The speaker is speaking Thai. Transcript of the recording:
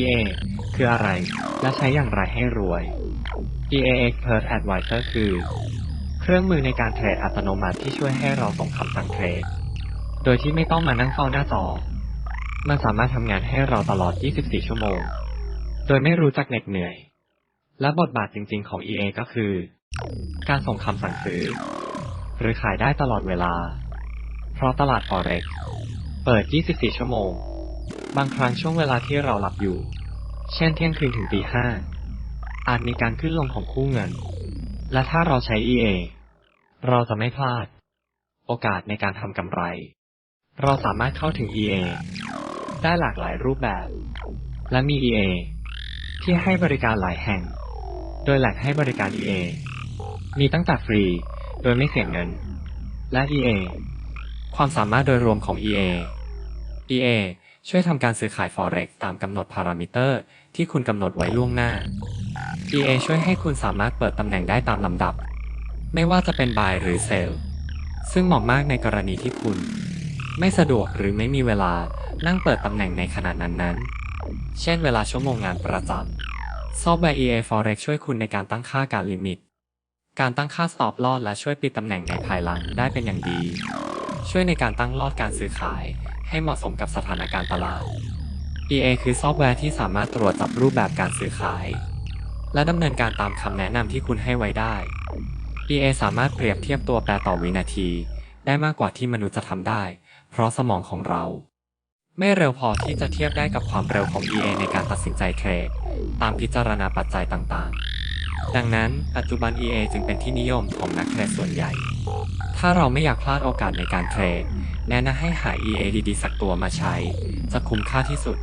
EA คืออะไร และใช้อย่างไรให้รวย EA Expert Advisor คือ เครื่องมือในการเทรดอัตโนมัติที่ช่วยให้เราส่งคำสั่งเทรด โดยที่ไม่ต้องมานั่งเฝ้าหน้าจอ มันสามารถทำงานให้เราตลอด 24 ชั่วโมง โดยไม่รู้จักเหน็ดเหนื่อย และบทบาทจริง ๆ ของ EA ก็คือ การส่งคำสั่งซื้อ หรือขายได้ตลอดเวลา เพราะตลาด Forex เปิด 24 ชั่วโมง บางครั้งช่วงเวลาที่เราหลับอยู่ เช่นเที่ยงคืนถึงตีห้า อาจมีการขึ้นลงของคู่เงิน และถ้าเราใช้ EA เราจะไม่พลาด โอกาสในการทำกำไร เราสามารถเข้าถึง EA ได้หลากหลายรูปแบบ และมี EA ที่ให้บริการหลายแห่ง โดยแหล่งให้บริการ EA มีตั้งแต่ฟรีโดยไม่เสียเงิน และ EA ความสามารถโดยรวมของ EA EA ช่วยทำการซื้อขาย Forex ตามกำหนดพารามิเตอร์ที่คุณกำหนดไว้ล่วงหน้า EA ช่วยให้คุณสามารถเปิดตำแหน่งได้ตามลำดับ ไม่ว่าจะเป็น buy หรือ sell ซึ่งเหมาะมากในกรณีที่คุณ ไม่สะดวกหรือไม่มีเวลานั่งเปิดตำแหน่งในขณะนั้นๆ เช่นเวลาชั่วโมงงานประจำซอฟต์แวร์ EA Forex ช่วยคุณในการตั้งค่าการลิมิต การตั้งค่า stop loss และช่วยปิดตำแหน่งในภายหลังได้เป็นอย่างดี ช่วยในการตั้งลอดการซื้อขาย ให้เหมาะสมกับสถานการณ์ตลาด EA คือซอฟต์แวร์ที่สามารถตรวจจับรูปแบบการซื้อขาย และดำเนินการตามคำแนะนำที่คุณให้ไว้ได้ EA สามารถเปรียบเทียบตัวแปรต่อวินาที ได้มากกว่าที่มนุษย์จะทำได้ เพราะสมองของเรา ไม่เร็วพอที่จะเทียบได้กับความเร็วของ EA ในการตัดสินใจเทรดตามพิจารณาปัจจัยต่างๆ ดังนั้น ปัจจุบัน EA จึงเป็นที่นิยมของนักเทรดส่วนใหญ่ ถ้าเราไม่อยากพลาดโอกาสในการเทรดแนะนำให้หา EA ดีๆสักตัวมาใช้ จะคุ้มค่าที่สุด